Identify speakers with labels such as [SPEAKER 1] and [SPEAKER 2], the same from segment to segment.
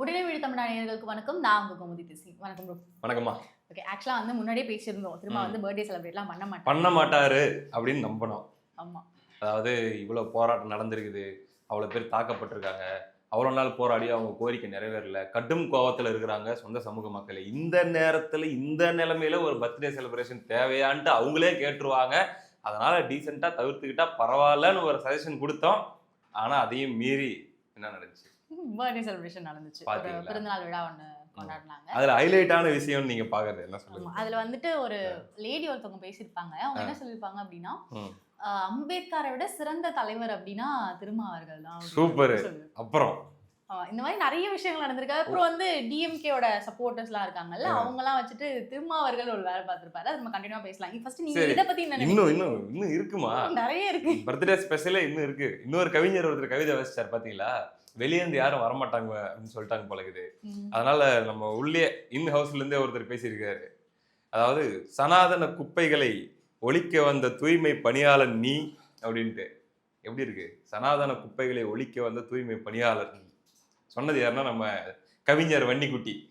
[SPEAKER 1] உடனே விழி தமிழ் நேயர்களுக்கு வணக்கம். நான் உங்க கோமதி பேசி வணக்கம் ப்ரோ
[SPEAKER 2] வணக்கம்மா.
[SPEAKER 1] ஓகே ஆக்சுவலா வந்து முன்னாடியே பேசியிருந்தோம். திரும்ப. வந்து பர்த்டே செலிப்ரேட்லாம் பண்ண மாட்டோம்
[SPEAKER 2] பண்ண மாட்டாரு அப்படின்னு நம்பணும்
[SPEAKER 1] ஆமா.
[SPEAKER 2] அதாவது இவ்வளோ போராட்டம் நடந்திருக்குது. அவ்வளோ பேர் தாக்கப்பட்டிருக்காங்க. அவ்வளோ நாள் போராடி அவங்க கோரிக்கை நிறைவேறல. கடும் கோவத்தில் இருக்கிறாங்க சொந்த சமூக மக்கள். இந்த நேரத்தில் இந்த நிலைமையில ஒரு பர்த்டே செலிப்ரேஷன் தேவையான்ட்டு அவங்களே கேட்டுருவாங்க. அதனால டீசெண்டாக தவிர்த்துக்கிட்டா பரவாயில்லன்னு ஒரு சஜஷன் கொடுத்தோம். ஆனால் அதையும் மீறி என்ன நடந்துச்சு?
[SPEAKER 1] பர்த்டே செலிப்ரேஷன் நடந்துச்சு. ஒரு? பிறந்தநாள் விழா ஒன்று கொண்டாடினாங்க.
[SPEAKER 2] அதில் ஹைலைட்டான விஷயம் நீங்கள் பார்க்கறது என்ன
[SPEAKER 1] ஆமா,
[SPEAKER 2] சொல்லுங்க
[SPEAKER 1] அதுல வந்துட்டு ஒரு லேடி ஒருத்தவங்க பேசியிருப்பாங்க. அவங்க என்ன சொல்லியிருப்பாங்க அப்படின்னா அம்பேத்கரை விட சிறந்த தலைவர் அப்படின்னா திருமாவர்கள் தான். சொல்லி-
[SPEAKER 2] அப்புறம்?
[SPEAKER 1] இந்த மாதிரி நிறைய விஷயங்கள் நடந்திருக்கு. அப்புறம் வந்து டிஎம்கேவோட சப்போர்ட்டர்ஸ்லாம் இருக்காங்கல்ல
[SPEAKER 2] ஆ.
[SPEAKER 1] அவங்க எல்லாம் வச்சுட்டு திருமாவர்கள் ஒரு வேலை பார்த்திருப்பாரு. அது நம்ம கண்டினியூவா பேசலாம். ஃபர்ஸ்ட் நீங்க. இத பத்தி என்ன
[SPEAKER 2] இன்னும்? இன்னும் இன்னும் இருக்குமா?
[SPEAKER 1] நிறைய இருக்கு.
[SPEAKER 2] பர்த்டே ஸ்பெஷலே இன்னும் இருக்கு. இன்னொரு கவிஞர் ஒருத்தர் கவிதை வாசிச்சார் பாத்தீங்களா? வெளியே இருந்து யாரும் வரமாட்டாங்க அப்படின்னு சொல்லிட்டாங்க பழகுது. அதனால நம்ம உள்ளே இன் ஹவுஸ்ல இருந்தே ஒருத்தர் பேசியிருக்காரு. அதாவது சனாதன குப்பைகளை ஒழிக்க வந்த தூய்மை பணியாளன் நீ அப்படின்ட்டு. எப்படி இருக்கு? சனாதன குப்பைகளை ஒழிக்க வந்த தூய்மை பணியாளர் நீ. சொன்னது யாருன்னா நம்ம கவிஞர் வன்னிக்குட்டி.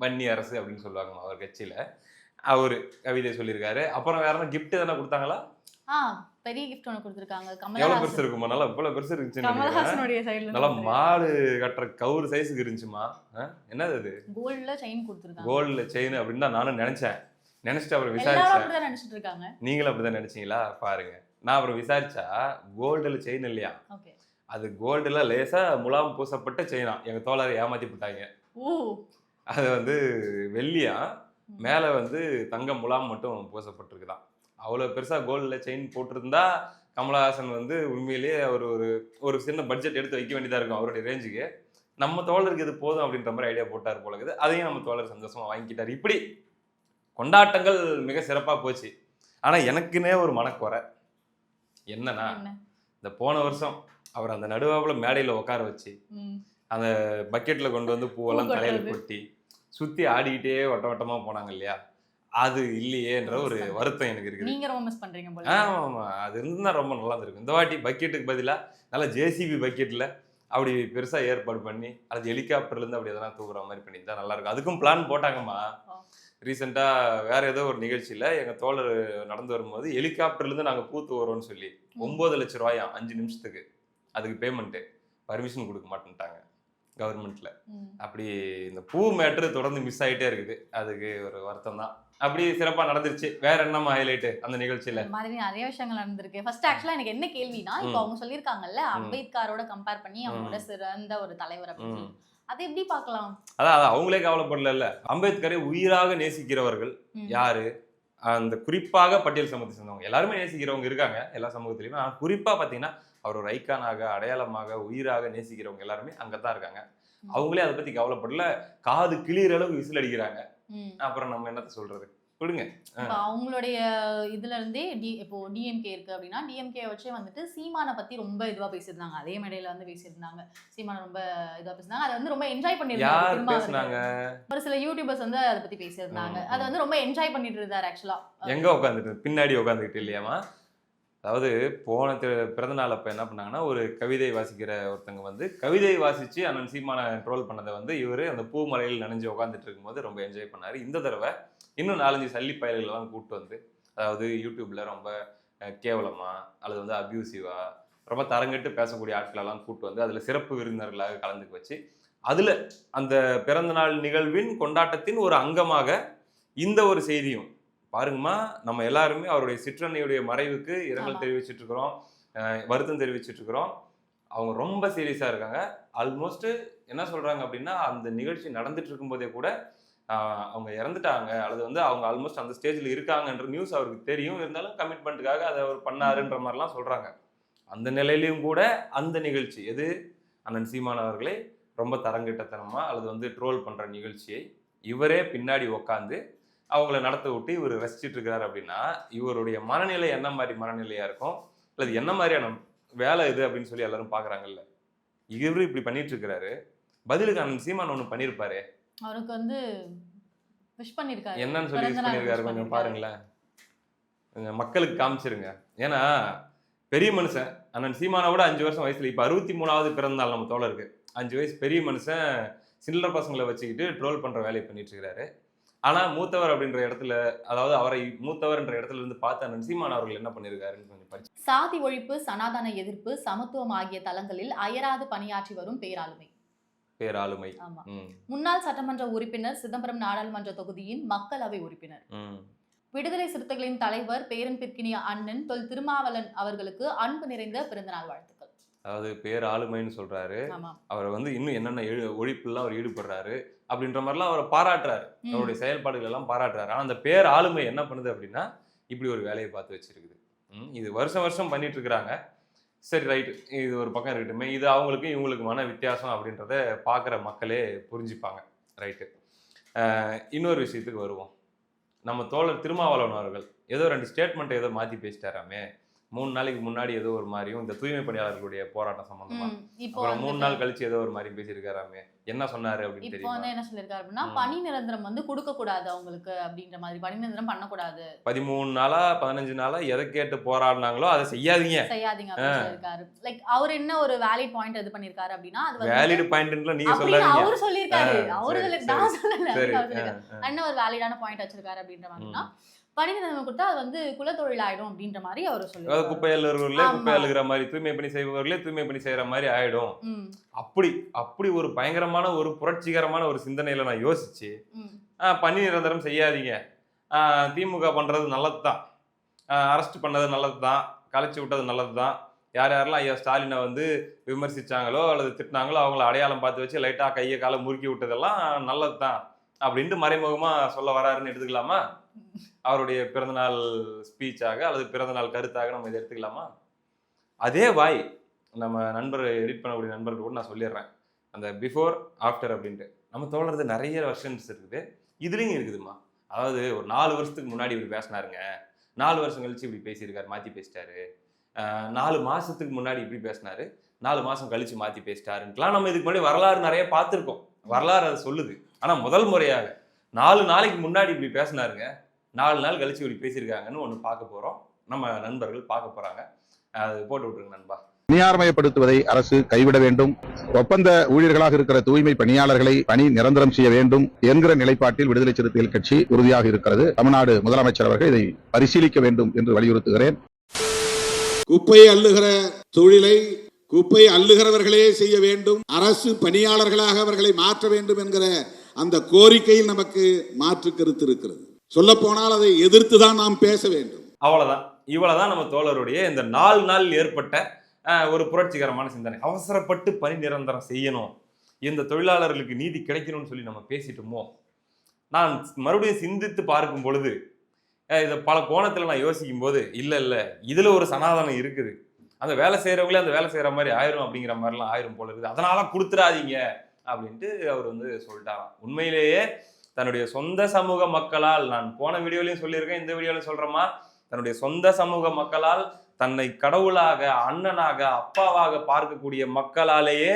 [SPEAKER 2] வன்னி அரசு அப்படின்னு சொல்லுவாங்க அவர் கட்சியில. அவரு கவிதை சொல்லியிருக்காரு. அப்புறம் வேற கிஃப்ட் எதனா கொடுத்தாங்களா?
[SPEAKER 1] ஆ பெரிய கிஃப்ட் ஒன்று கொடுத்துருக்காங்க.
[SPEAKER 2] எவ்வளவு பெருசு இருக்குமா? நல்லா இவ்வளவு பெருசு.
[SPEAKER 1] கமலஹாசனுடைய சைடுல
[SPEAKER 2] நல்லா மாடு கட்டுற கவுரு சைஸுக்கு இருந்துச்சுமா? என்னது அது?
[SPEAKER 1] கோல்ட்ல செயின் கொடுத்துருக்காங்க.
[SPEAKER 2] கோல்டுல செயின் அப்படின்னு தான் நானும் நினைச்சேன். நினைச்சிட்டு அப்புறம் விசாரிச்சேன்
[SPEAKER 1] அப்படிதான் நினைச்சிட்டு இருக்காங்க.
[SPEAKER 2] நீங்களும் அப்படிதான் நினைச்சீங்களா? பாருங்க. நான் அப்புறம் விசாரிச்சா கோல்டுல செயின் இல்லையா? அது கோல்டுல லேசா முலாம் பூசப்பட்ட செயினா எங்க தோழரை ஏமாத்தி போட்டாங்க. அது வந்து வெள்ளியா. மேல வந்து தங்க முலாம் மட்டும் பூசப்பட்டிருக்குதான். அவ்வளவு பெருசா கோல்டுல செயின் போட்டிருந்தா கமலஹாசன் வந்து உண்மையிலேயே அவர் ஒரு ஒரு சின்ன பட்ஜெட் எடுத்து வைக்க வேண்டியதா இருக்கும் அவருடைய ரேஞ்சுக்கு நம்ம தோழருக்கு இது போதும் அப்படின்ற மாதிரி ஐடியா போட்டார் போல இருக்குது. அதையும் நம்ம தோழர் சந்தோஷமா வாங்கிக்கிட்டார். இப்படி கொண்டாட்டங்கள் மிக சிறப்பா போச்சு. ஆனா எனக்குன்னே ஒரு மனக்குறை. என்னன்னா
[SPEAKER 1] என்ன?
[SPEAKER 2] இந்த போன வருஷம் அவர் அந்த நடுவாப்புல மேடையில உட்கார வச்சு
[SPEAKER 1] ம்.
[SPEAKER 2] பக்கெட்ல கொண்டு வந்து பூவெல்லாம் தலையில. கொட்டி சுத்தி ஆடிக்கிட்டே வட்ட வட்டமா போனாங்க இல்லையா? அது இல்லையேன்ற ஒரு வருத்தம் எனக்கு இருக்குது.
[SPEAKER 1] நீங்க ரொம்ப மிஸ் பண்றீங்க போல
[SPEAKER 2] ஆமா ஆமா அது இருந்தா ரொம்ப நல்லா இருந்திருக்கும் இந்த வாட்டி பக்கெட்டுக்கு பதிலா நல்ல ஜேசிபி பக்கெட்ல அப்படி பெருசா ஏற்பாடு பண்ணி அல்லது ஹெலிகாப்டர்ல இருந்து அப்படி எதனா தூக்குற மாதிரி பண்ணியிருந்தா நல்லா இருக்கும் அதுக்கும் பிளான் போட்டாங்கம்மா. ரீசெண்டா வேற ஏதோ ஒரு நிகழ்ச்சியில எங்க தோழர் நடந்து வரும்போது ஹெலிகாப்டர்ல இருந்து நாங்க பூத்து வரோம்னு சொல்லி. ஒன்பது லட்சம் ரூபாயாம் அஞ்சு நிமிஷத்துக்கு அதுக்கு பேமெண்ட் பர்மிஷன் கொடுக்க மாட்டேன்ட்டாங்க. கவர்மெண்ட்ல. அப்படி இந்த பூ மேட்ரு தொடர்ந்து மிஸ் ஆயிட்டே இருக்குது. அதுக்கு ஒரு வருத்தம் தான். அப்படி சிறப்பா நடந்துருச்சு. வேற என்னமா ஹைலைட் அந்த நிகழ்ச்சியில?
[SPEAKER 1] மாதிரி நிறைய விஷயங்கள் நடந்திருக்கு. ஃபர்ஸ்ட் ஆக்சுவலா எனக்கு என்ன கேள்வினா இப்போ. அவங்க சொல்லியிருக்காங்கல்ல. அம்பேத்கரோட கம்பேர் பண்ணி அவங்களோட. சிறந்த ஒரு தலைவர் அப்படின்னு. அதை எப்படி பார்க்கலாம்?
[SPEAKER 2] அதான் அவங்களே கவலைப்படல அம்பேத்கரை உயிராக நேசிக்கிறவர்கள். யாரு? அந்த குறிப்பாக பட்டியல் சமூகத்தை சேர்ந்தவங்க. எல்லாருமே நேசிக்கிறவங்க இருக்காங்க எல்லா சமூகத்திலையுமே. ஆனால் குறிப்பா பாத்தீங்கன்னா அவர் ஒரு ஐக்கானாக அடையாளமாக உயிராக நேசிக்கிறவங்க எல்லாருமே அங்கதான் இருக்காங்க. அவங்களே அதை பத்தி கவலைப்படல. காது கிளியிற அளவுக்கு விசில் அடிக்கிறாங்க. அப்புறம் நம்ம என்னத்த சொல்றது? விடுங்க.
[SPEAKER 1] அவங்களுடைய இதுல இருந்தே டி இப்போ டிஎம்கே இருக்கு அப்படின்னா டிஎம்கே வச்சே வந்துட்டு சீமானை பத்தி ரொம்ப இதுவா பேசியிருந்தாங்க. அதே மேடையில வந்து பேசியிருந்தாங்க. சீமானை ரொம்ப இதுவா பேசியிருந்தாங்க. அதை வந்து ரொம்ப என்ஜாய் பண்ணிருந்தாங்க.
[SPEAKER 2] பேசுனாங்க?
[SPEAKER 1] ஒரு சில யூடியூபர்ஸ் வந்து அதை பத்தி பேசியிருந்தாங்க. அதை வந்து ரொம்ப என்ஜாய் பண்ணிட்டு இருந்தாரு ஆக்சுவலா
[SPEAKER 2] எங்க உட்காந்துட்டு பின்னாடி உட்காந்துக்கிட்டு இல்லையாமா அதாவது போன பிறந்த நாள் அப்போ என்ன பண்ணாங்கன்னா ஒரு கவிதை வாசிக்கிற ஒருத்தங்க வந்து கவிதை வாசித்து அண்ணன் சீமான ட்ரோல் பண்ணதை வந்து இவர் அந்த பூமலையில் நனைஞ்சு உட்காந்துட்டு இருக்கும்போது ரொம்ப என்ஜாய் பண்ணாரு. இந்த தடவை இன்னும் நாலஞ்சு சல்லி பயல்கள்லாம் கூப்பிட்டு வந்து அதாவது யூடியூப்பில் ரொம்ப கேவலமாக அல்லது வந்து அப்யூசிவாக ரொம்ப தரங்கட்டு பேசக்கூடிய ஆட்களெல்லாம் கூப்பிட்டு வந்து அதில் சிறப்பு விருந்தினர்களாக கலந்துக்க வச்சு அதில் அந்த பிறந்தநாள் நிகழ்வின் கொண்டாட்டத்தின் ஒரு அங்கமாக இந்த ஒரு செய்தியும் பாருங்கம்மா நம்ம எல்லாருமே அவருடைய சிற்றன்னையுடைய மறைவுக்கு இரங்கல். தெரிவிச்சிட்டு இருக்கிறோம் வருத்தம் தெரிவிச்சிட்டு இருக்கிறோம் அவங்க ரொம்ப சீரியஸா இருக்காங்க. ஆல்மோஸ்ட் என்ன சொல்றாங்க அப்படின்னா அந்த நிகழ்ச்சி நடந்துட்டு இருக்கும்போதே கூட அவங்க இறந்துட்டாங்க. அல்லது வந்து அவங்க ஆல்மோஸ்ட் அந்த ஸ்டேஜ்ல இருக்காங்கன்ற நியூஸ் அவருக்கு தெரியும். இருந்தாலும் கமிட்மெண்ட்டுக்காக அதை அவர் பண்ணாருன்ற மாதிரிலாம் சொல்றாங்க. அந்த நிலையிலையும் கூட அந்த நிகழ்ச்சி எது? அண்ணன் சீமான் அவர்களே ரொம்ப தரங்கிட்டத்தனமா அல்லது வந்து ட்ரோல் பண்ற நிகழ்ச்சியை இவரே பின்னாடி உக்காந்து அவங்கள நடத்த விட்டு இவர் ரசிச்சிட்டு இருக்கிறாரு அப்படின்னா இவருடைய மனநிலை என்ன மாதிரி மனநிலையா இருக்கும்? அல்லது என்ன மாதிரியான வேலை இது அப்படின்னு சொல்லி எல்லாரும் பாக்குறாங்கல்ல. இவரு இப்படி பண்ணிட்டு இருக்கிறாரு பதிலுக்கு அண்ணன் சீமான் ஒண்ணு பண்ணியிருப்பாரு
[SPEAKER 1] அவருக்கு வந்து விஷ் பண்ணிருக்காரு.
[SPEAKER 2] என்னன்னு சொல்லி
[SPEAKER 1] நாள்
[SPEAKER 2] பண்ணியிருக்காரு கொஞ்சம். பாருங்களேன். மக்களுக்கு காமிச்சிருங்க. ஏன்னா பெரிய மனுஷன் அண்ணன் சீமானை விட அஞ்சு வருஷம் வயசுல இப்ப அறுபத்தி மூணாவது பிறந்த நாள் நம்ம தோழருக்கு. அஞ்சு வயசு பெரிய மனுஷன் சில்லற பசங்களை வச்சுக்கிட்டு ட்ரோல் பண்ற வேலையை பண்ணிட்டு இருக்காரு. ஆனா மூத்தவர் அப்படின்ற இடத்துல அதாவது அவரை மூத்தவர் என்ற இடத்துல இருந்து பார்த்த அண்ணன் சீமான் அவர்கள் என்ன பண்ணிருக்காருன்னு கொஞ்சம் படிச்சு
[SPEAKER 1] சாதி ஒழிப்பு சனாதன எதிர்ப்பு சமத்துவம் ஆகிய தளங்களில் அயராது பணியாற்றி வரும் பேராளுமை.
[SPEAKER 2] பேராளுமை.
[SPEAKER 1] முன்னாள் சட்டமன்ற உறுப்பினர் சிதம்பரம் நாடாளுமன்ற தொகுதியின் மக்களவை உறுப்பினர். விடுதலை சிறுத்தைகளின் தலைவர் பேரன் பிற்கினிய அண்ணன் தொல் திருமாவளவன் அவர்களுக்கு அன்பு நிறைந்த பிறந்தநாள் வாழ்த்துக்கள்.
[SPEAKER 2] அதாவது பேராளுமைன்னு சொல்றாரு. அவரை வந்து இன்னும் என்னென்ன ஒழிப்புலாம் அவர் ஈடுபடுறாரு. அப்படின்ற மாதிரிலாம் அவரை பாராட்டுறாரு. அவருடைய செயல்பாடுகள் எல்லாம் பாராட்டுறாரு. ஆனா அந்த பேர் ஆளுமை என்ன பண்ணுது அப்படின்னா இப்படி ஒரு வேலையை பார்த்து வச்சிருக்குது. இது வருஷம் வருஷம் பண்ணிட்டு இருக்கிறாங்க. சரி ரைட் இது ஒரு பக்கம் இருக்கட்டுமே. இது அவங்களுக்கு இவங்களுக்குமான வித்தியாசம் அப்படின்றத பார்க்குற மக்களே புரிஞ்சுப்பாங்க. ரைட்டு. இன்னொரு விஷயத்துக்கு வருவோம். நம்ம தோழர் திருமாவளவன் அவர்கள் ஏதோ ரெண்டு ஸ்டேட்மெண்ட் ஏதோ மாற்றி பேசிட்டாராமே. மூணு நாளைக்கு முன்னாடி ஏதோ ஒரு மாதிரியும் இந்த தூய்மை பணியாளர்களுடைய போராட்டம் சம்பந்தமா. அப்புறம் மூணு நாள் கழிச்சு ஏதோ ஒரு மாதிரி பேசியிருக்காராமே. என்ன சொன்னாரு அப்படின்னு
[SPEAKER 1] இப்போ வந்து என்ன சொல்லியிருக்காரு அப்படின்னா. பணி நிரந்தரம் வந்து கொடுக்க கூடாது அவங்களுக்கு அப்படின்ற மாதிரி. பணி நிரந்தரம் பண்ணக்கூடாது.
[SPEAKER 2] பதிமூணு நாளா பதினஞ்சு நாளா எதை கேட்டு போராடினாங்களோ அதை செய்யாதீங்க.
[SPEAKER 1] செய்யாதீங்க அப்படின்னு சொல்லியிருக்காரு. லைக் அவர் என்ன ஒரு வேலிட் பாயிண்ட் இது பண்ணிருக்காரு அப்படின்னா அது
[SPEAKER 2] வேலிட் பாயிண்ட்ல நீங்க சொல்லாதீங்க.
[SPEAKER 1] அவர் சொல்லியிருக்காரு. அவரு நான் சொல்லல. என்ன ஒரு வேலிடான பாயிண்ட் வச்சிருக்காரு அப்படின்ற மாதிரினா பணி நிரந்தரம் கொடுத்தா அது வந்து குலத்தொழில் ஆயிடும் அப்படின்ற மாதிரி அவர் சொல்லியிருக்காரு
[SPEAKER 2] குப்பை அள்ளுறவர்களே
[SPEAKER 1] ஆமா.
[SPEAKER 2] குப்பை அள்ளுகிற மாதிரி தூய்மை பணி செய்பவர்களே தூய்மை பணி செய்யற மாதிரி ஆயிடும். அப்படி அப்படி ஒரு பயங்கரமான ஒரு புரட்சிகரமான ஒரு சிந்தனையில நான் யோசிச்சு பணி நிரந்தரம் செய்யாதீங்க. திமுக பண்றது நல்லது தான் அரெஸ்ட் பண்ணது நல்லது தான் கலைச்சு விட்டது நல்லது தான் யார் யாரெல்லாம் ஐயா ஸ்டாலினை வந்து விமர்சிச்சாங்களோ அல்லது திட்டினாங்களோ அவங்கள அடையாளம் பார்த்து வச்சு லைட்டாக கையை காலை முறுக்கி விட்டதெல்லாம் நல்லது தான் அப்படின்ட்டு மறைமுகமா சொல்ல வராருன்னு எடுத்துக்கலாமா? அவருடைய பிறந்தநாள் ஸ்பீச்சாக அல்லது பிறந்தநாள் கருத்தாக நம்ம இதை எடுத்துக்கலாமா? அதே வாய் நம்ம நண்பர் எடிட் பண்ணக்கூடிய நண்பர்கள் கூட நான் சொல்லிடுறேன். அந்த பிஃபோர் ஆஃப்டர் அப்படின்ட்டு. நம்ம தோழறது நிறைய வெர்ஷன்ஸ் இருக்குது. இதுலேயும் இருக்குதுமா அதாவது ஒரு நாலு வருஷத்துக்கு முன்னாடி இப்படி பேசினாருங்க. நாலு வருஷம் கழிச்சு இப்படி பேசியிருக்காரு மாற்றி பேசிட்டாரு. நாலு மாதத்துக்கு முன்னாடி இப்படி பேசினாரு. நாலு மாதம் கழிச்சு மாற்றி பேசிட்டாருன்ட்டுலாம் நம்ம இதுக்கு முன்னாடி வரலாறு நிறைய பார்த்துருக்கோம். வரலாறு அதை சொல்லுது. ஆனால் முதல் முறையாக நாலு நாளைக்கு முன்னாடி இப்படி பேசினாருங்க. நாலு நாள் கழிச்சு இப்படி பேசியிருக்காங்கன்னு ஒன்று பார்க்க போகிறோம் நம்ம நண்பர்கள் பார்க்க போகிறாங்க அது போட்டு விட்ருங்க நண்பா.
[SPEAKER 3] தனியார்மயப்படுத்துவதை அரசு கைவிட வேண்டும். ஒப்பந்த ஊழியர்களாக இருக்கிற தூய்மை பணியாளர்களை பணி நிரந்தரம் செய்ய வேண்டும் என்கிற நிலைப்பாட்டில் விடுதலை சிறுத்தைகள் கட்சி உறுதியாக இருக்கிறது. தமிழ்நாடு முதலமைச்சர் அவர்கள் இதை பரிசீலிக்க வேண்டும் என்று வலியுறுத்துகிறேன்.
[SPEAKER 4] குப்பை அள்ளுகிற தொழிலை குப்பை அள்ளுகிறவர்களே செய்ய வேண்டும். அரசு பணியாளர்களாக அவர்களை மாற்ற வேண்டும் என்கிற அந்த கோரிக்கையில் நமக்கு மாற்று கருத்து இருக்கிறது. சொல்ல போனால் அதை எதிர்த்து தான் நாம் பேச வேண்டும்.
[SPEAKER 2] அவ்வளவுதான். இவ்வளவுதான் நம்ம தோழருடைய இந்த நாலு நாள் ஏற்பட்ட ஒரு புரட்சிகரமான சிந்தனை. அவசரப்பட்டு பணி நிரந்தரம் செய்யணும். இந்த தொழிலாளர்களுக்கு நீதி கிடைக்கணும்னு சொல்லி நம்ம பேசிட்டோமோ? நான் மறுபடியும் சிந்தித்து பார்க்கும் பொழுது இதை பல கோணத்தில் நான் யோசிக்கும் போது இல்லை இல்லை இதில் ஒரு சனாதனம் இருக்குது. அந்த வேலை செய்கிறவங்களே அந்த வேலை செய்கிற மாதிரி ஆயிரும் அப்படிங்கிற மாதிரிலாம் ஆயிரும் போல இருக்குது. அதனால கொடுத்துடாதீங்க. அப்படின்ட்டு அவர் வந்து சொல்லிட்டாராம். உண்மையிலேயே தன்னுடைய சொந்த சமூக மக்களால் நான் போன வீடியோலையும் சொல்லியிருக்கேன் இந்த வீடியோலையும் சொல்றேமா தன்னுடைய சொந்த சமூக மக்களால் தன்னை கடவுளாக அண்ணனாக அப்பாவாக பார்க்கக்கூடிய மக்களாலேயே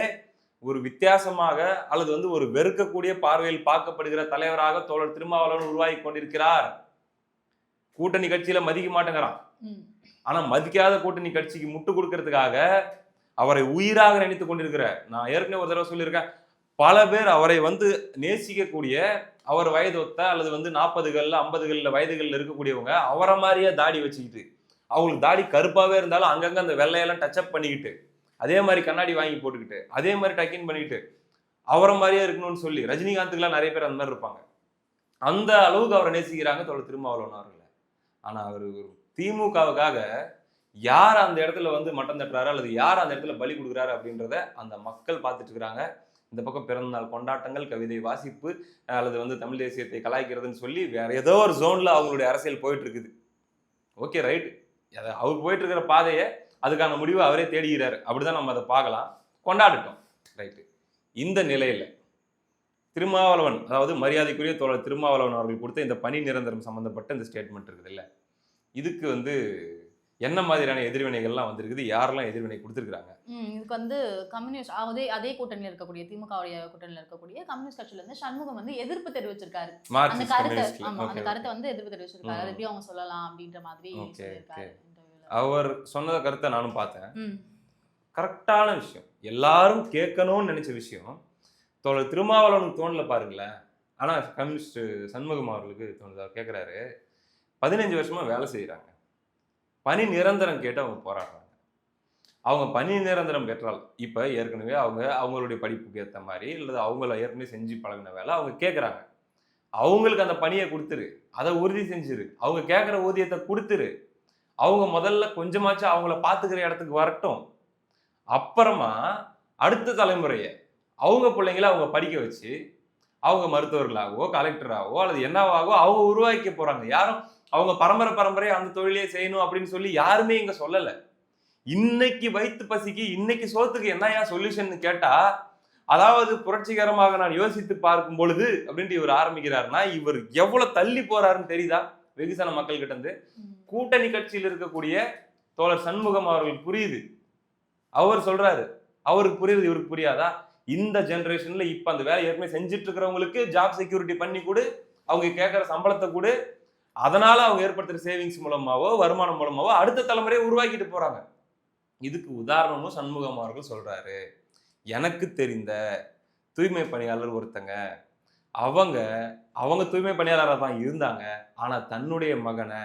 [SPEAKER 2] ஒரு வித்தியாசமாக அல்லது வந்து ஒரு வெறுக்கக்கூடிய பார்வையில் பார்க்கப்படுகிற தலைவராக தோழர் திருமாவளவன் உருவாகி கொண்டிருக்கிறார். கூட்டணி கட்சியில மதிக்க மாட்டேங்கிறான். ஆனா மதிக்காத கூட்டணி கட்சிக்கு முட்டு கொடுக்கறதுக்காக அவரை உயிராக நினைத்து கொண்டிருக்கிற நான் ஏற்கனவே ஒரு தடவை சொல்லியிருக்கேன் பல பேர் அவரை வந்து நேசிக்கக்கூடிய அவர் வயது ஒத்த அல்லது வந்து நாற்பதுகள்ல ஐம்பதுகள்ல வயதுகளில் இருக்கக்கூடியவங்க அவரை மாதிரியே தாடி வச்சுக்கிட்டு அவங்களுக்கு தாடி கருப்பாகவே இருந்தாலும் அங்கங்கே அந்த வெள்ளையெல்லாம் டச்சப் பண்ணிக்கிட்டு அதே மாதிரி கண்ணாடி வாங்கி போட்டுக்கிட்டு அதே மாதிரி டக்கின் பண்ணிக்கிட்டு அவரை மாதிரியே இருக்கணும்னு சொல்லி ரஜினிகாந்துக்குலாம் நிறைய பேர் அந்த மாதிரி இருப்பாங்க. அந்த அளவுக்கு அவரை நேசிக்கிறாங்க தோழர் திருமாவளவன் அவர்களை. ஆனால் அவர் திமுகவுக்காக யார் அந்த இடத்துல வந்து மட்டம் தட்டுறாரு அல்லது யார் அந்த இடத்துல பலி கொடுக்குறாரு அப்படின்றத அந்த மக்கள் பார்த்துட்டு இருக்கிறாங்க. இந்த பக்கம் பிறந்தநாள் கொண்டாட்டங்கள் கவிதை வாசிப்பு அல்லது வந்து தமிழ் தேசியத்தை கலாய்க்கிறதுன்னு சொல்லி வேற ஏதோ ஒரு ஜோன்ல அவங்களுடைய அரசியல் போயிட்டு இருக்குது ஓகே ரைட் அவர் போயிட்டு இருக்கிற பாதையை அதுக்கான முடிவை அவரே தேடுகிறார். அப்படிதான் நம்ம அதை பார்க்கலாம். கொண்டாடிட்டோம். ரைட்டு இந்த நிலையில் திருமாவளவன் அதாவது மரியாதைக்குரிய தோழர் திருமாவளவன் அவர்கள் கொடுத்த இந்த பணி நிரந்தரம் சம்மந்தப்பட்ட இந்த ஸ்டேட்மெண்ட் இருக்குது இல்லை. இதுக்கு வந்து என்ன மாதிரியான எதிர்வினைகள்லாம் வந்திருக்குது? யாரெல்லாம் எதிர்வினை கொடுத்துருக்காங்க
[SPEAKER 1] இதுக்கு வந்து கம்யூனிஸ்ட் அதே அதே கூட்டணியில் இருக்கக்கூடிய திமுகவுடைய கூட்டணியில் இருக்கக்கூடிய கம்யூனிஸ்ட் கட்சியில இருந்து சண்முகம் வந்து எதிர்ப்பு தெரிவிச்சிருக்காரு. அந்த கருத்தை ஆமா அந்த கருத்தை வந்து எதிர்ப்பு தெரிவிச்சிருக்காரு. எப்படி அவங்க சொல்லலாம் அப்படின்ற மாதிரி.
[SPEAKER 2] அவர் சொன்னத கருத்தை நானும் பார்த்தேன். கரெக்டான விஷயம். எல்லாரும் கேட்கணும்னு நினைச்ச விஷயம். தோழர் திருமாவளவனுக்கு தோணல பாருங்களேன். ஆனா கம்யூனிஸ்ட் சண்முகம் அவர்களுக்கு தோணுது. கேட்குறாரு பதினஞ்சு வருஷமா வேலை செய்கிறாங்க பணி நிரந்தரம் கேட்டு அவங்க போராடுறாங்க. அவங்க பணி நிரந்தரம் பெற்றால் இப்போ ஏற்கனவே அவங்க அவங்களுடைய படிப்புக்கு ஏற்ற மாதிரி இல்லை அவங்கள ஏற்கனவே செஞ்சு பழகின வேலை அவங்க கேட்குறாங்க அவங்களுக்கு அந்த பணியை கொடுத்துரு அதை உறுதி செஞ்சிரு. அவங்க கேட்குற ஊதியத்தை கொடுத்துரு. அவங்க முதல்ல கொஞ்சமாச்சும் அவங்கள பார்த்துக்கிற இடத்துக்கு வரட்டும். அப்புறமா அடுத்த தலைமுறையை அவங்க பிள்ளைங்கள அவங்க படிக்க வச்சு அவங்க மருத்துவர்களாகவோ கலெக்டராகவோ அல்லது என்னவாகவோ அவங்க உருவாக்க போகிறாங்க யாரும் அவங்க பரம்பரை பரம்பரையா அந்த தொழிலே செய்யணும் அப்படின்னு சொல்லி யாருமே இங்க சொல்லல. இன்னைக்கு வயிற்று பசிக்கு இன்னைக்கு சோத்துக்கு என்னையா சொல்யூஷன் கேட்டா அதாவது புரட்சிகரமாக நான் யோசித்து பார்க்கும் பொழுது அப்படின்ட்டு இவர் ஆரம்பிக்கிறாருன்னா இவர் எவ்வளவு தள்ளி போறாருன்னு தெரியுதா? வெகுசன மக்கள் கிட்ட இருந்து கூட்டணி கட்சியில் இருக்கக்கூடிய தோழர் சண்முகம் அவர்களுக்கு புரியுது. அவர் சொல்றாரு. அவருக்கு புரியுது இவருக்கு புரியாதா? இந்த ஜெனரேஷன்ல இப்ப அந்த வேலை ஏற்கனவே செஞ்சுட்டு இருக்கிறவங்களுக்கு ஜாப் செக்யூரிட்டி பண்ணி கொடு. அவங்க கேட்கற சம்பளத்தை கொடு. அதனால அவங்க ஏற்படுத்துற சேவிங்ஸ் மூலமாவோ வருமானம் மூலமாவோ அடுத்த தலைமுறையை உருவாக்கிட்டு போறாங்க. இதுக்கு உதாரணமும் சண்முகம் அவர்கள் சொல்றாரு. எனக்கு தெரிந்த தூய்மை பணியாளர் ஒருத்தங்க அவங்க அவங்க தூய்மை பணியாளராக தான் இருந்தாங்க. ஆனா தன்னுடைய மகனை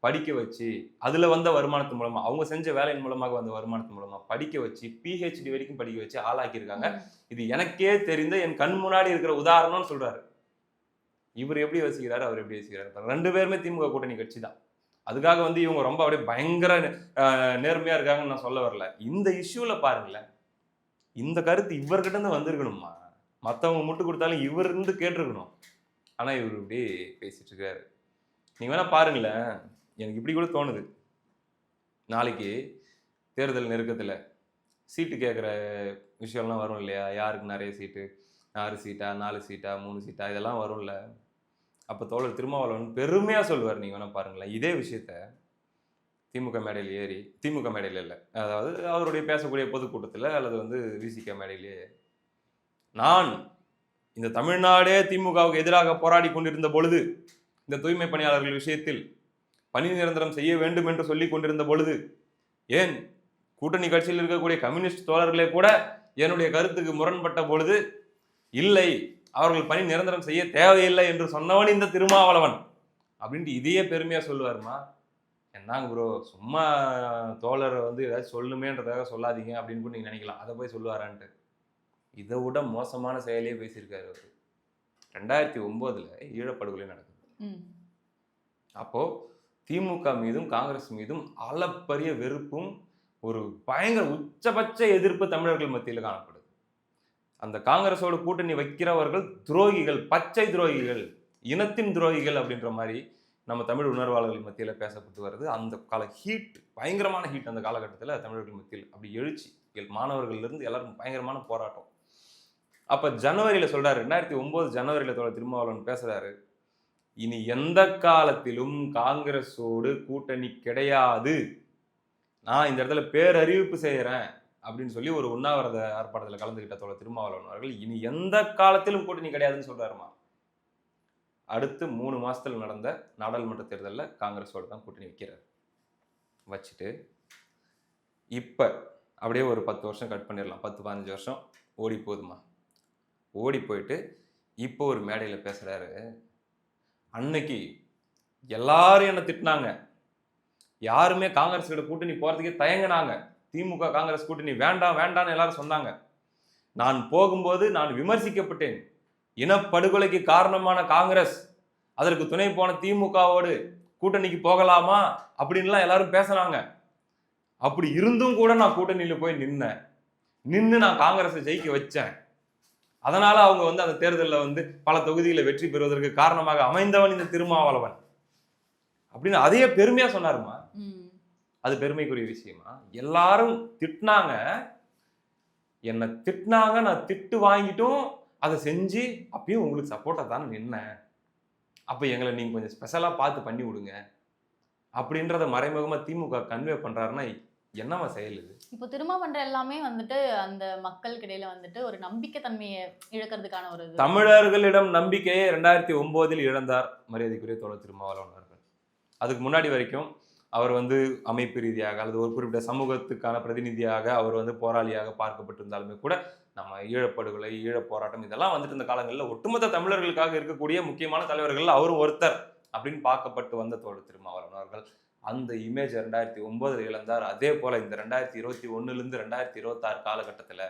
[SPEAKER 2] படிக்க வச்சு அதுல வந்த வருமானத்து மூலமா அவங்க செஞ்ச வேலையின் மூலமாக வந்த வருமானத்து மூலமா படிக்க வச்சு பிஹெச்டி வரைக்கும் படிக்க வச்சு ஆளாக்கியிருக்காங்க. இது எனக்கே தெரிந்த என் கண் முன்னாடி இருக்கிற உதாரணம்னு சொல்றாரு. இவர் எப்படி யோசிக்கிறாரு அவர் எப்படி யோசிக்கிறாரு ரெண்டு பேருமே திமுக கூட்டணி கட்சி தான். அதுக்காக வந்து இவங்க ரொம்ப அப்படியே பயங்கர நேர்மையாக இருக்காங்கன்னு நான் சொல்ல வரல. இந்த இஷ்யூவில் பாருங்களேன். இந்த கருத்து இவர்கிட்ட இருந்து வந்திருக்கணுமா? மற்றவங்க முட்டு கொடுத்தாலும் இவர் இருந்து கேட்டிருக்கணும். ஆனால் இவர் இப்படி பேசிட்டு இருக்காரு. நீங்கள் வேணால் பாருங்களேன். எனக்கு இப்படி கூட தோணுது. நாளைக்கு தேர்தல் நெருக்கத்தில் சீட்டு கேட்குற விஷயம்லாம் வரும் இல்லையா? யாருக்கு நிறைய சீட்டு? ஆறு சீட்டா நாலு சீட்டா மூணு சீட்டா? இதெல்லாம் வரும்ல. அப்போ தோழர் திருமாவளவன் பெருமையாக சொல்லுவார் நீங்கள் வேணால் பாருங்களேன். இதே விஷயத்த திமுக மேடையில் ஏறி திமுக மேடையில் இல்லை. அதாவது அவருடைய பேசக்கூடிய பொதுக்கூட்டத்தில் அல்லது வந்து விசிக மேடையிலேயே நான் இந்த தமிழ்நாடே திமுகவுக்கு எதிராக போராடி கொண்டிருந்த பொழுது இந்த தூய்மை பணியாளர்கள் விஷயத்தில் பணி நிரந்தரம் செய்ய வேண்டும் என்று சொல்லி கொண்டிருந்த பொழுது ஏன் கூட்டணி கட்சியில் இருக்கக்கூடிய கம்யூனிஸ்ட் தோழர்களே கூட என்னுடைய கருத்துக்கு முரண்பட்ட பொழுது இல்லை அவர்கள் பணி நிரந்தரம் செய்ய தேவையில்லை என்று சொன்னவன் இந்த திருமாவளவன். அப்படின்ட்டு இதையே பெருமையா சொல்லுவாருமா? என்னங்க ப்ரோ சும்மா தோழரை வந்து ஏதாச்சும் சொல்லுமேன்றதாக சொல்லாதீங்க அப்படின்னு கூட நீங்க நினைக்கலாம். அதை போய் சொல்லுவாரான்ட்டு. இதை விட மோசமான செயலையே பேசியிருக்காரு அவர். ரெண்டாயிரத்தி ஒன்பதுல ஈழப்படுகொலை நடக்குது.
[SPEAKER 1] ம்.
[SPEAKER 2] அப்போ திமுக மீதும் காங்கிரஸ் மீதும் அளப்பரிய வெறுப்பும் ஒரு பயங்கர உச்சபட்ச எதிர்ப்பு தமிழர்கள் மத்தியில் காணப்படுது அந்த காங்கிரஸோட கூட்டணி வைக்கிறவர்கள் துரோகிகள் பச்சை துரோகிகள் இனத்தின் துரோகிகள் அப்படின்ற மாதிரி நம்ம தமிழ் உணர்வாளர்கள் மத்தியில் பேசப்பட்டு வருது. அந்த கால ஹீட் பயங்கரமான ஹீட் அந்த காலகட்டத்தில் தமிழர்கள் மத்தியில் அப்படி எழுச்சி மாணவர்கள்லேருந்து இருந்து எல்லாரும் பயங்கரமான போராட்டம். அப்போ ஜனவரியில் சொல்கிறார் ரெண்டாயிரத்தி ஒம்பது ஜனவரியில் தோழர் திருமாவளவன் பேசுகிறாரு இனி எந்த காலத்திலும் காங்கிரஸோடு கூட்டணி கிடையாது. நான் இந்த இடத்துல பேரறிவிப்பு செய்கிறேன் அப்படின்னு சொல்லி ஒரு உண்ணாவிரத ஆர்ப்பாட்டத்தில் கலந்துகிட்ட தோழர் திருமாவளவன் அவர்கள் இனி எந்த காலத்திலும் கூட்டணி கிடையாதுன்னு சொல்கிறாருமா அடுத்து மூணு மாதத்தில் நடந்த நாடாளுமன்ற தேர்தலில் காங்கிரஸோடு தான் கூட்டணி வைக்கிறார். வச்சுட்டு இப்போ அப்படியே ஒரு பத்து வருஷம் கட் பண்ணிடலாம். பத்து பதினஞ்சு வருஷம் ஓடி போதுமா? ஓடி போயிட்டு இப்போ ஒரு மேடையில் பேசுகிறாரு அன்னைக்கு எல்லாரும் என்னை திட்டினாங்க? யாருமே காங்கிரஸ் கிட்ட கூட்டணி போகிறதுக்கே தயங்கினாங்க. திமுக காங்கிரஸ் கூட்டணி வேண்டாம் வேண்டாம்னு எல்லாரும் சொன்னாங்க. நான் போகும்போது நான் விமர்சிக்கப்பட்டேன். இனப்படுகொலைக்கு காரணமான காங்கிரஸ் அதற்கு துணை போன திமுகவோடு கூட்டணிக்கு போகலாமா அப்படின்லாம் எல்லாரும் பேசுனாங்க. அப்படி இருந்தும் கூட நான் கூட்டணியில் போய் நின்னேன். நின்று நான் காங்கிரஸை ஜெயிக்க வச்சேன். அதனால் அவங்க வந்து அந்த தேர்தலில் வந்து பல தொகுதிகளை வெற்றி பெறுவதற்கு காரணமாக அமைந்தவன் இந்த திருமாவளவன். அப்படின்னு அதையே பெருமையாக சொன்னாருமா? அது பெருமைக்குரிய விஷயமா? எல்லாரும் திட்டினாங்க. என்னை திட்டினாங்க நான் திட்டு வாங்கிட்டும் அதை செஞ்சு அப்பயும் உங்களுக்கு சப்போர்ட்டாக தானே நின்னேன். அப்போ எங்களை நீங்கள் கொஞ்சம் ஸ்பெஷலாக பார்த்து பண்ணி விடுங்க. அப்படின்றத மறைமுகமாக திமுக கன்வே பண்ணுறாருன்னா என்னவா செயல் இது?
[SPEAKER 1] இப்போ திரும்ப பண்ற எல்லாமே வந்துட்டு அந்த மக்களுக்கு இடையில வந்துட்டு ஒரு நம்பிக்கை தன்மையை இழக்கிறதுக்கான ஒரு
[SPEAKER 2] தமிழர்களிடம் நம்பிக்கையை ரெண்டாயிரத்தி ஒம்போதில் இழந்தார் மரியாதைக்குரிய தோழர் திருமாவளவன் அவர்கள். அதுக்கு முன்னாடி வரைக்கும் அவர் வந்து அமைப்பு ரீதியாக அல்லது ஒரு குறிப்பிட்ட சமூகத்துக்கான பிரதிநிதியாக அவர் வந்து போராளியாக பார்க்கப்பட்டிருந்தாலுமே கூட நம்ம ஈழப்படுகொலை ஈழப் போராட்டம் இதெல்லாம் வந்துட்டு இந்த காலங்களில் ஒட்டுமொத்த தமிழர்களுக்காக இருக்கக்கூடிய முக்கியமான தலைவர்கள் அவரும் ஒருத்தர் அப்படின்னு பார்க்கப்பட்டு வந்த தோழர் திருமாவளவன் அவர்கள். அந்த இமேஜ் ரெண்டாயிரத்தி ஒன்பதுல இழந்தார். அதே போல இந்த ரெண்டாயிரத்தி இருபத்தி ஒன்றுலேருந்து ரெண்டாயிரத்தி இருபத்தாறு காலகட்டத்தில்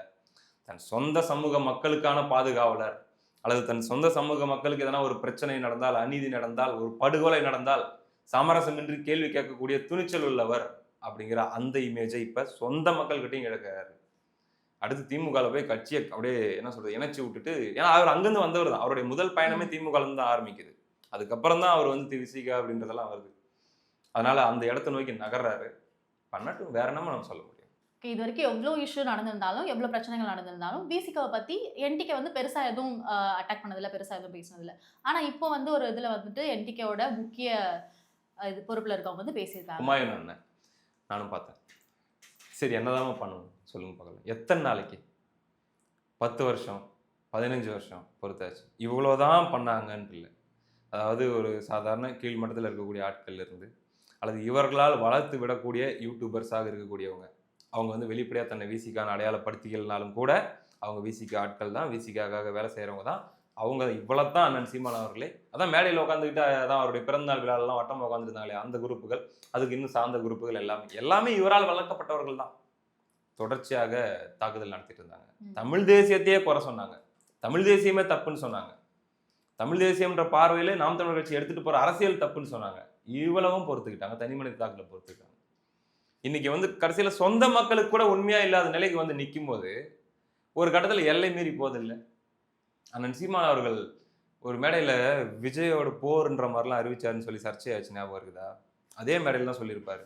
[SPEAKER 2] தன் சொந்த சமூக மக்களுக்கான பாதுகாவலர் அல்லது தன் சொந்த சமூக மக்களுக்கு எதனா ஒரு பிரச்சனை நடந்தால் அநீதி நடந்தால் ஒரு படுகொலை நடந்தால் சமரசமின்றி கேள்வி கேட்கக்கூடிய துணிச்சல் உள்ளவர் அப்படிங்கிற அந்த இமேஜை இப்ப சொந்த மக்கள்கிட்டையும் இழக்கிறாரு அடுத்து திமுகவில் போய் கட்சியை அப்படியே என்ன சொல்றது இணைச்சு விட்டுட்டு ஏன்னா அவர் அங்கிருந்து வந்தவர் தான். அவருடைய முதல் பயணமே திமுக இருந்து தான் ஆரம்பிக்குது. அதுக்கப்புறம் தான் அவர் வந்து விசிக அப்படின்றதெல்லாம் வருது. அதனால அந்த இடத்த நோக்கி நகர்றாரு. பண்ணட்டும் வேற என்னமா நம்ம சொல்ல முடியும்.
[SPEAKER 1] இது வரைக்கும் எவ்வளோ இஷ்யூ நடந்திருந்தாலும் எவ்வளோ பிரச்சனைகள் நடந்திருந்தாலும் பிசிகாவை பற்றி என்டிகே வந்து பெருசாக எதுவும் அட்டாக் பண்ணதில்லை பெருசாக எதுவும் பேசினதில்லை. ஆனால் இப்போ வந்து ஒரு இதில் வந்துட்டு என்டிகேவோட முக்கிய இது பொறுப்பில் இருக்கவங்க வந்து பேசியிருக்காங்க.
[SPEAKER 2] ஹுமாயூன் அண்ணன். நானும் பார்த்தேன். சரி என்னதாம்மா பண்ணணும்? சொல்லுங்க பார்க்கலாம். எத்தனை நாளைக்கு? பத்து வருஷம் பதினஞ்சு வருஷம் பொறுத்தாச்சு. இவ்வளோதான் பண்ணாங்கன்ட்டு இல்லை. அதாவது ஒரு சாதாரண கீழ்மட்டத்தில் இருக்கக்கூடிய ஆட்கள் இருந்து அல்லது இவர்களால் வளர்த்து விடக்கூடிய யூடியூபர்ஸாக இருக்கக்கூடியவங்க அவங்க வந்து வெளிப்படையாக தன்னை விசிக்கான அடையாளப்படுத்திகள்னாலும் கூட அவங்க விசிக்க ஆட்கள் தான் விசிக்காக வேலை செய்கிறவங்க தான். அவங்க இவ்வளவு தான் அண்ணன் சீமான் அவர்களே. அதான் மேடையில் உட்காந்துக்கிட்டு அதான் அவருடைய பிறந்தநாள் விழாலெல்லாம் வட்டம் உட்காந்துருந்தாங்களே அந்த குரூப்புகள். அதுக்கு இன்னும் சார்ந்த குரூப்புகள் எல்லாமே. எல்லாமே இவரால் வளர்க்கப்பட்டவர்கள் தான். தொடர்ச்சியாக தாக்குதல் நடத்திட்டு இருந்தாங்க. தமிழ் தேசியத்தையே குறை சொன்னாங்க. தமிழ் தேசியமே தப்புன்னு சொன்னாங்க. தமிழ் தேசியம்ன்ற பார்வையில நாம் தமிழர் கட்சி எடுத்துட்டு போற அரசியல் தப்புன்னு சொன்னாங்க. இவ்வளவும் பொறுத்துக்கிட்டாங்க. தனி மனித தாக்குதலை பொறுத்துக்கிட்டாங்க. இன்னைக்கு வந்து கடைசியில சொந்த மக்களுக்கு கூட உண்மையா இல்லாத நிலைக்கு வந்து நிற்கும் போது ஒரு கட்டத்துல எல்லை மீறி போதில்லை அண்ணன் சீமான் அவர்கள் ஒரு மேடையில விஜயோட போர்ன்ற மாதிரிலாம் அறிவிச்சாருன்னு சொல்லி சர்ச்சையாச்சு ஞாபகம் இருக்குதா? அதே மேடையில தான் சொல்லியிருப்பாரு.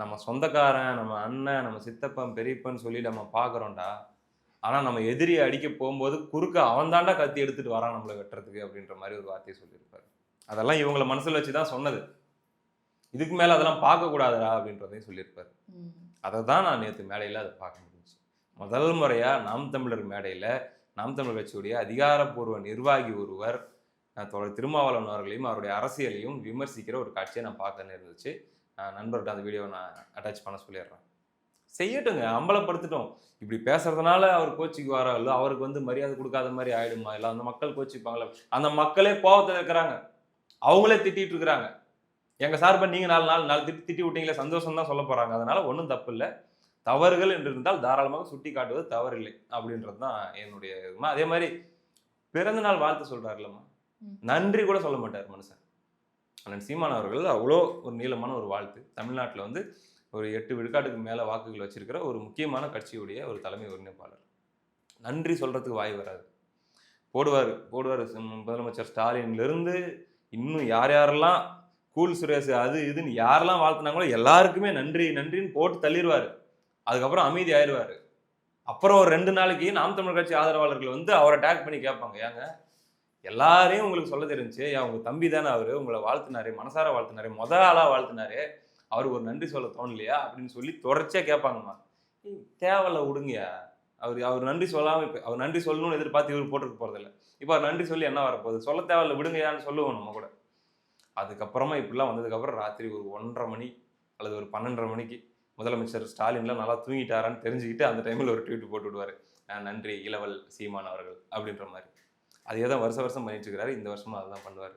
[SPEAKER 2] நம்ம சொந்தக்காரன் நம்ம அண்ணன் நம்ம சித்தப்பன் பெரியப்பன் சொல்லி நம்ம பார்க்குறோம்டா. ஆனால் நம்ம எதிரியை அடிக்க போகும்போது குறுக்க அவன் தாண்டா கத்தி எடுத்துட்டு வரான் நம்மளை வெட்டுறதுக்கு அப்படின்ற மாதிரி ஒரு வார்த்தையை சொல்லியிருப்பாரு. அதெல்லாம் இவங்கள மனசுல வச்சு தான் சொன்னது. இதுக்கு மேலே அதெல்லாம் பார்க்கக்கூடாதுடா அப்படின்றதையும் சொல்லியிருப்பாரு. அதை தான் நான் நேற்று மேடையில் அதை பார்க்க முடிஞ்சுச்சு. முதல் முறையாக நாம் தமிழர் மேடையில் நாம் தமிழ் கட்சியுடைய அதிகாரப்பூர்வ நிர்வாகி ஒருவர் அஹ், திருமாவளவன் அவர்களையும் அவருடைய அரசியலையும் விமர்சிக்கிற ஒரு காட்சியை நான் பார்க்க நேர்ந்துச்சு நான் நண்பர்கிட்ட அந்த வீடியோவை நான் அட்டாச் பண்ண சொல்லிடுறேன். செய்யட்டுங்க அம்பலப்படுத்திட்டோம். இப்படி பேசுறதுனால அவர் கோச்சிக்குவாரா இல்லை அவருக்கு வந்து மரியாதை கொடுக்காத மாதிரி ஆயிடுமா? இல்லை அந்த மக்கள் கோச்சிப்பாங்களா? அந்த மக்களே கோபத்தில் இருக்கிறாங்க. அவங்களே திட்டிட்டு இருக்கிறாங்க. எங்கள் சார்பை நீங்கள் நாலு நாள் நாலு திட்டி திட்டி விட்டீங்களே சந்தோஷம் தான் சொல்ல போகிறாங்க அதனால ஒன்றும் தப்பு இல்லை. தவறுகள் என்று இருந்தால் தாராளமாக சுட்டி காட்டுவது தவறில்லை அப்படின்றது தான் என்னுடைய இதுமா. அதே மாதிரி பிறந்த நாள் வாழ்த்து சொல்றாருல்லம்மா.
[SPEAKER 1] ம்.
[SPEAKER 2] நன்றி கூட சொல்ல மாட்டார் மனுஷன். அண்ணன் சீமான் அவர்கள் அவ்வளோ ஒரு நீளமான ஒரு வாழ்த்து. தமிழ்நாட்டில் வந்து ஒரு எட்டு விழுக்காட்டுக்கு மேலே வாக்குகள் வச்சிருக்கிற ஒரு முக்கியமான கட்சியுடைய ஒரு தலைமை ஒருங்கிணைப்பாளர். நன்றி சொல்றதுக்கு வாய் வராது. போடுவார் போடுவார். முதலமைச்சர் ஸ்டாலின்லேருந்து இன்னும் யார் யாரெல்லாம் கூல் சுரேஷ் அது இதுன்னு யாரெல்லாம் வாழ்த்துனாங்களோ எல்லாருக்குமே நன்றி நன்றின்னு போட்டு தள்ளிடுவார் அதுக்கப்புறம் அமைதி ஆயிடுவார். அப்புறம் ஒரு ரெண்டு நாளைக்கு நாம் தமிழ் கட்சி ஆதரவாளர்கள் வந்து அவரை டேக் பண்ணி கேட்பாங்க. ஏங்க எல்லாரையும் உங்களுக்கு சொல்ல தெரிஞ்சு ஏன் உங்கள் தம்பி தானே அவர் உங்களை வாழ்த்துனாரு மனசார வாழ்த்துனாரு முத ஆளாக வாழ்த்துனாரு அவருக்கு ஒரு நன்றி சொல்ல தோணலையா அப்படின்னு சொல்லி தொடர்ச்சியாக கேட்பாங்கம்மா. ஏய், தேவையில்ல விடுங்கயா அவர் அவர் நன்றி சொல்லாமல் இப்போ அவர் நன்றி சொல்லணும்னு எதிர்பார்த்து இவர் போட்டுக்க போகிறதில்ல இப்போ அவர் நன்றி சொல்லி என்ன வரப்போகுது? சொல்ல தேவையில்ல விடுங்கயான்னு சொல்லுவோம் நம்ம கூட. அதுக்கப்புறமா இப்படிலாம் வந்ததுக்கப்புறம் ராத்திரி ஒரு ஒன்றரை மணி அல்லது ஒரு பன்னெண்டரை மணிக்கு முதலமைச்சர் ஸ்டாலின்லாம் நல்லா தூங்கிட்டாரான்னு தெரிஞ்சுக்கிட்டு அந்த டைமில் ஒரு ட்வீட் போட்டு விடுவார். நன்றி இளவல் சீமான் அவர்கள் அப்படின்ற மாதிரி. அதே தான் வருஷ வருஷம் பண்ணிட்டு இருக்கிறாரு. இந்த வருஷமும் அதுதான் பண்ணுவார்.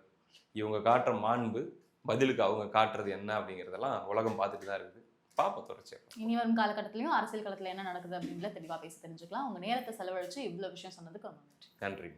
[SPEAKER 2] இவங்க காட்டுற மாண்பு பதிலுக்கு அவங்க காட்டுறது என்ன அப்படிங்கிறதெல்லாம் உலகம் பார்த்துட்டு தான் இருக்குது. பார்ப்போம் தொடர்ச்சியாக
[SPEAKER 1] இனி வரும் காலகட்டத்திலையும் அரசியல் களத்தில் என்ன நடக்குது அப்படின்றத தெளிவாக பேசி தெரிஞ்சுக்கலாம். உங்க நேரத்தை செலவழிச்சு இவ்வளோ விஷயம் சொன்னதுக்கு
[SPEAKER 2] நன்றி.